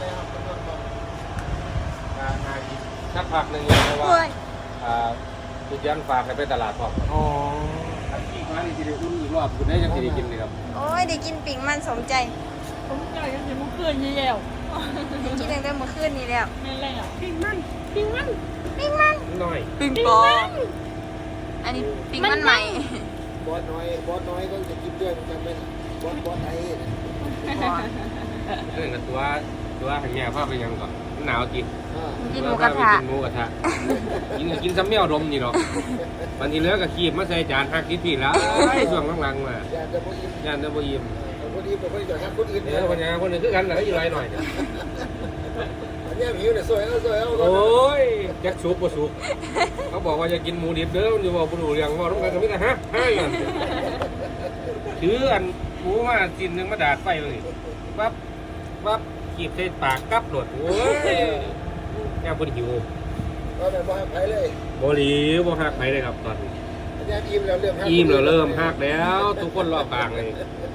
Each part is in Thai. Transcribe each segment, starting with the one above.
เลยครับจำนวนบ่นานากินสักพักหนึ่งเลยเพราะว่าโอ้ยอ่าตุกยันฝากให้ไปตลาดพร้อมอ๋ออันที่มานี่สิได้อุ่นอีกรอบคุณได้ยังสิได้กินเลยครับโอ้ยได้กินปิ่งมันสมใจผมใจกันจะมุกเกินยี่แล้วได้กินตั้งแต่เมื่อคืนนี้แล้วนั่นแหละปิ้งมันปิ้งมันปิ่งมันหน่อยปิ่งปออันนี้ปิ่งมันใหม่บอสน้อยบอสน้อยก็จะกินด้วยเหมือนกันไหมน่ะบอสบอสไอ้น่ะเรื่องกับตัว ตัวหันแง่ภาพเป็นยังก่อนหนาวจริงอ่ากินหมูกระทะกินหมูกระทะกินก็กินซ้ำเมี่ยวดมนี่หรอกบางทีเหลือก็ขีบมาใส่จานหักทิศๆแล้วไอ้ส่วนหลังๆมาอยากจะบ่อิ่มย่านจะบ่ยิ้มเออคนนี้เป็นคนอยากให้คนอื่นเดี๋ยวคนยังคนหนึงคือกันแหละก็อยู่ไรหน่อยเนี่ยอันเนี้ยหิวเนี่ยสวยเอาสวยเอาโอ้ยจักสุกบ่สุกเขาบอกว่าจะกินหมูดิบเด้อมันอยู่บอกบ่รู้เรื่องว่าต้องการก็มีแต่ฮะให้นั่นถืออันหมูมากินหนึงมาดาดไฟเลยปั๊บปั๊บ ขีบใส่ปากกับโดดโอ้ยแค่คนหิวก็แบบบ่ให้ไผเลยบ่หลีบ่ฮักไผเลยครับตอนนี้อันเนี้ยอิ่มแล้วเริ่มฮักอิ่มแล้วเริ่มฮักแล้ว ทุกคนรอบกลางเลย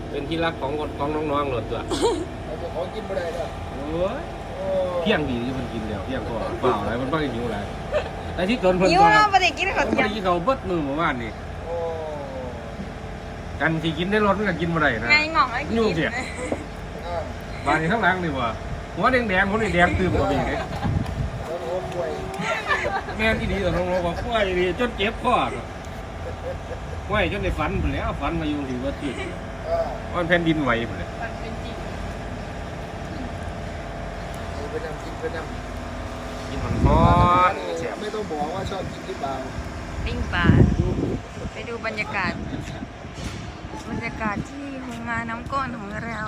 เป็นที่รักของคนของน้องๆโหลดตัวเอาเจ้าของกินบ่ได้แล้วโอ้ยโอ้เที่ยงดีที่มันกินแล้วเที่ยงก็เปล่าอะไรมันบ่ได้หิวอะไรแต่ที่ตนเพิ่นหิวว่าเราไม่ได้กินข้าวผมเที่ยงได้กินเขาวเบิดมือเมื่อวานนี่โอ้กันที่กินได้รสมันก็กินบ่ได้นะไงงอกแล้วกินยุ่งเสียอ่า บานนี้ทั้งหลังนี่ว่าหัวแดงๆคนนี้แดงตื่มกว่าอีกเลยแล้วโอ้ป่วยแม่นที่ดีต่อน้องๆว่าป่วยดีจนเจ็บคอเนาะป่วยจนได้ฝันพุ่นแล้วฝันมาอยู่ที่ว่าที่อันแผ่นดินไหวเละมันเป็นจริงเอาไปนำกินไปนำกินมันร้อนแซ่บไม่ต้องบอกว่าชอบกินหรือเปล่าปิ้งปลาไปดูบรรยากาศ บรรยากาศที่โรงงานน้ำก้อนของเรา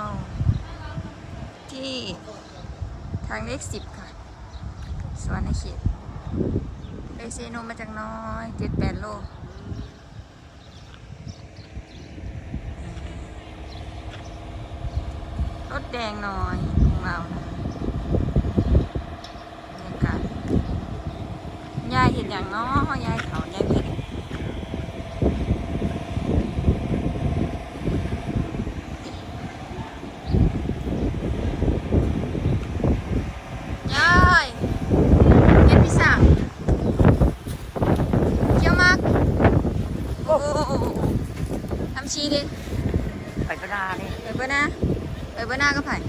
ที่ทางเลขสิบค่ะ สวรรณเขตไปเซโนมาจากน้อยเจ็ดแปดโลรถแดงน้อยของเรานะบรรยากาศยายเห็นอย่างน้อยายเขายายเผ็ดยายเห็นพิซซ่าเกี่ยวมาก โอ้โหทำชีดิ ไปกระดาเนี่ย ไปเบอร์หน้า ไปเบอร์หน้าก็ผ่าน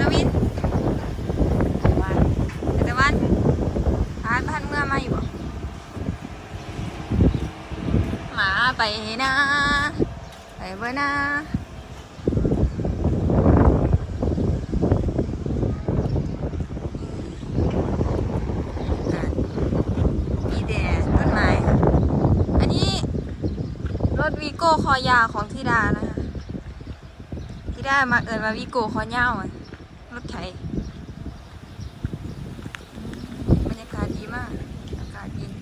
นาวินว่าไปแต่วันผ่านพันเมื่อมาอยู่บ่หมาไปนะไปเบอร์หน้ามีแต่ต้นไม้อันนี้รถวีโก้คอยาวของธิดานะคะธิ ดามาเอินมาวีโก้คอยาวอะรถไถบรรยากาศดีมาก อากาศเย็น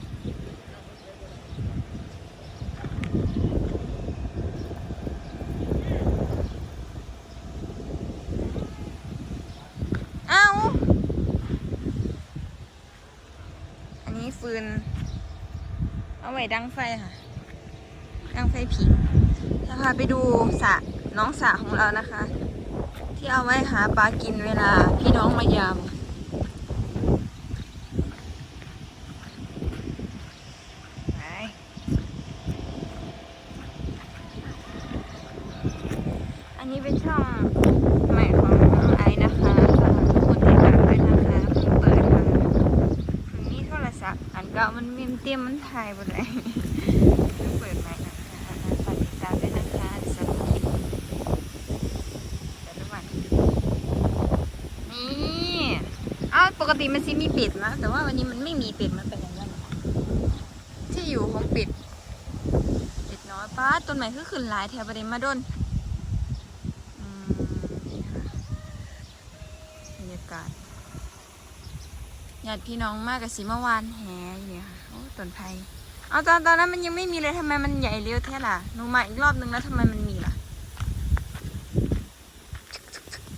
เอ้าอันนี้ฟืน เอาไว้ดังไฟค่ะ ดังไฟผิงจะพาไปดูสระ น้องสระของเรานะคะ ที่เอาไว้หาปลากินเวลาพี่น้องมายามไปอันนี้เป็นช่องใหม่ของไอ้นะคะคนที่กลับไปนะคะเพิ่งเปิดค่ะเพิ่งมีโทรศัพท์อันเก่ามันมียมเตรียมมันถ่ายหมดเลย เพิ่งเปิดใหม่นะคะฝากติดตามด้วยนะคะสำหรับคลิปแต่ละวันนี่อ้าวป กติมันซิมีปิดนะ แต่ว่าวันนี้มันไม่มีปิดมันเป็นอย่างนั้นที่อยู่ของปิดปิดน้อยป้าต้นไม้คือขึ้นหลายแถวประเด็นมาดนอืมนี่ค่ะบรรยากาศญาติพี่น้องมากกับสีเมื่อวานแหอยู่เนี่ยค่ะโอ้ต้นไผ่เอาตอนตอนนั้นมันยังไม่มีเลยทำไมมันใหญ่เร็วแท้ล่ะหนูมาอีกรอบนึงแล้วทำไมมันมีล่ะ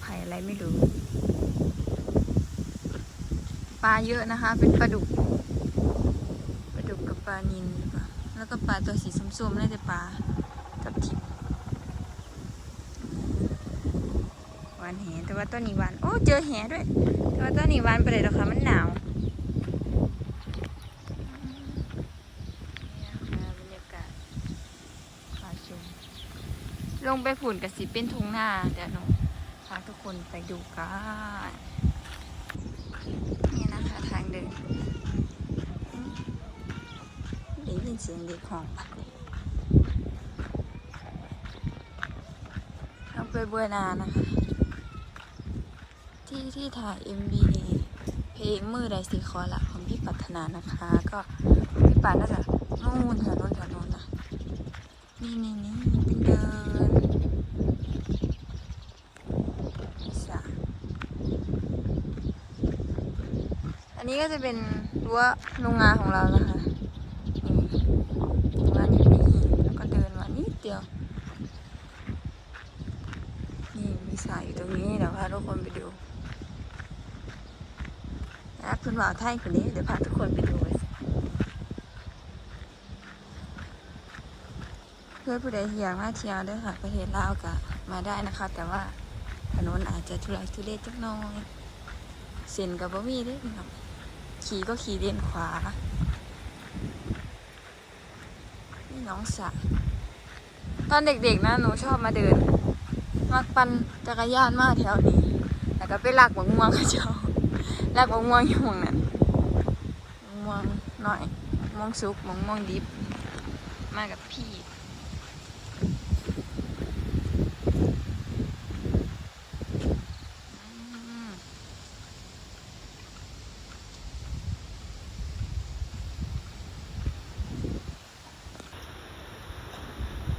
ไผ่อะไรไม่รู้ ลาเยอะนะคะ เป็นปลาดุกปลาดุกกับปลานิลหรือเปล่าแล้วก็ปลาตัวสีส้มๆน่าจะปลาทับทิมหวานแหแต่ว่าต้นนี้หวานโอ้เจอแหด้วย แต่ว่าต้นนี้หวานไปเลยหรอคะมันหนาวนี่นะคะบรรยากาศขอชมลงไปฝุ่นกับสีเป็นทุ่งหน้าเดี๋ยวหนูพาทุกคนไปดูกัน เดินได้ยินเสียงเด็กห้องปัดนี่เราไปบัวนานะคะ ที่ที่ถ่าย MV เพลงมือใดสีคอละของพี่ปัฒนานะคะ ก็พี่ปัฒน่าจะนู่นแถวนู้นแถวนู้นนะนี่นี่นี่เป็นเดินสระอั นนี้ก็จะเป็นรั้วโรงงานของเรานะคะนี่โรงงานอยู่นี่แล้วก็เดินมานิดเดียว นี่มีสายอยู่ตรงนี้เดี๋ยวพาทุกคนไปดูนะคุณบ่าวไทยคนนี้เดี๋ยวพาทุกคนไปดูเพื่อผู้ใดที่อยากมาเที่ยวด้วยค่ะประเทศลาวก็มาได้นะคะ แต่ว่าถนนอาจจะทุรักทุเลจักน้อยเส้นกับบ่มีเด้วยพี่น้อง ขี่ก็ขี่เลนขวา นี่น้องสะตอนเด็กๆนะหนูชอบมาเดินมักปั่นจักรยานมาแถวนี้ แล้วก็ไปลากบักม่วงเขาเจ้าลากบักม่วงอยู่หมองนั้นม่วงหน่อยม่วงสุกบักม่วงดิบ มากับพี่อืม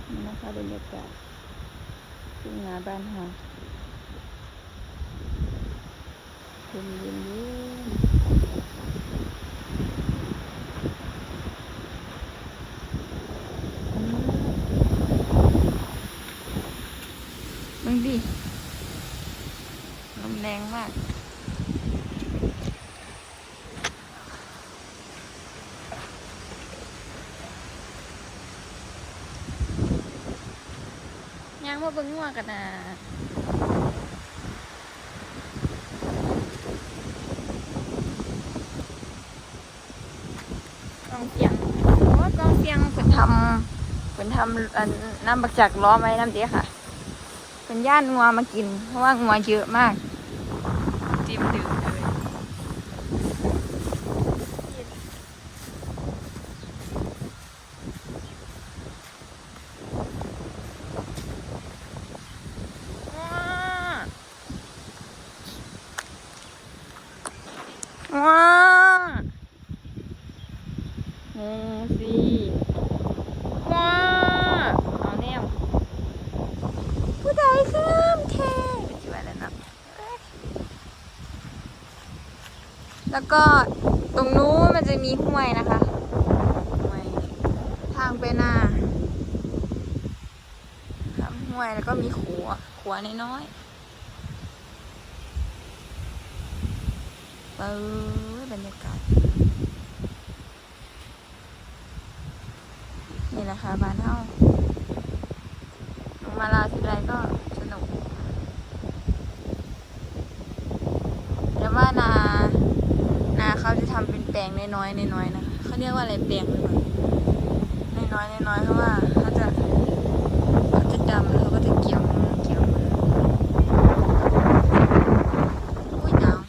นี่นะคะ บรรยากาศทุ่งนาบ้านเฮาคุณยินดีย็นมึงดิลมแรงมาก ยัง มาเบิ่งงัวกันนะกองเสียงว่ากองเสียงเป็นทำเป็นทำอันน้ำบักจักล้อไว้น้ำเดียค่ะเป็นย่านงัวมากิน เพราะว่างัวเยอะมากจิ้มดื่มเลยว้าว้าหนึ่งสี่ว้าเอาแนว ผู้ใดข้ามแท่จิว่าแล้วนะเอ้ย แล้วก็ตรงนู้นมันจะมีห้วยนะคะห้วยทางไปหน้าทำห้วยแล้วก็มีขัวขัวน้อยๆเออบรรยากาศนี่แหละค่ะบ้านเฮา ลงมาลาวทีไรก็สนุกแต่ว่านา นาเขาจะทำเป็น แปลงน้อยๆน้อยๆนะคะเขาเรียกว่าอะไรแปลงหรือเปล่าน้อยๆน้อยๆเพราะว่าจะดำแล้วเขาก็จะเกี่ยวมือเกี่ยวมืออุ้ยหนาว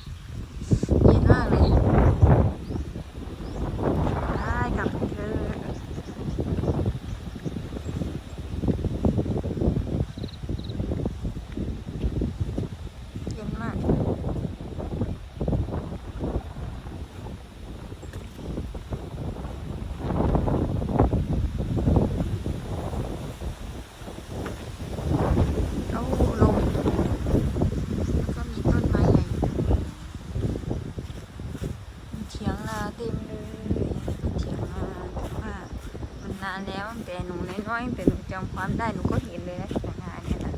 เย็นมากเลยได้กลับเธอ เย็นมาก เอาลมก็มีต้นไม้ใหญ่มีเถียงนาเต็มเลยเถียงนาแต่ว่ามันนานแล้วแต่หนูน้อยๆตั้งแต่หนูจำความได้หนูก็เห็นเลยนะเถียงนาเนี่ยนะ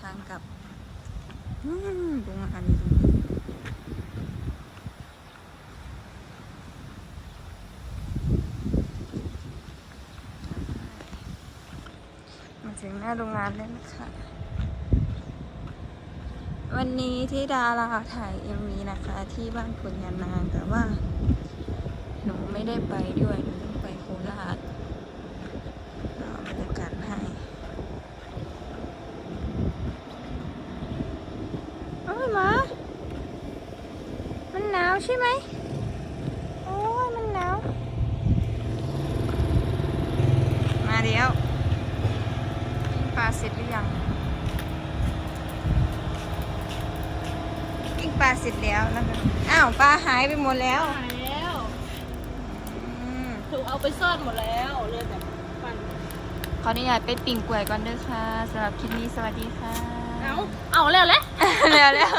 ทางกลับอืมโรงอาหาถึงหน้าโรงงานแล้วนะคะ วันนี้ที่ดาราถ่ายเอ็มวีนะคะ ที่บ้านผลยานางแต่ว่า หนูไม่ได้ไปด้วย หนูต้องไปโคราชเอาบรรยากาศให้เอ้ยหมามันหนาวใช่ไหมโอ้ยมันหนาว มาเดี๋ยวปิ้งปลาเสร็จหรือยัง ปิ้งปลาเสร็จแล้วนะคะ อ้าวปลาหายไปหมดแล้วหายแล้วอืมถูกเอาไปซ่อนหมดแล้วเลยแบบฟันขออนุญาตไปปิ่งกล้วยก่อนเด้อค่ะสำหรับคลิปนี้สวัสดีค่ะ เอาเอาแล้วแหละ แล้วแล้ว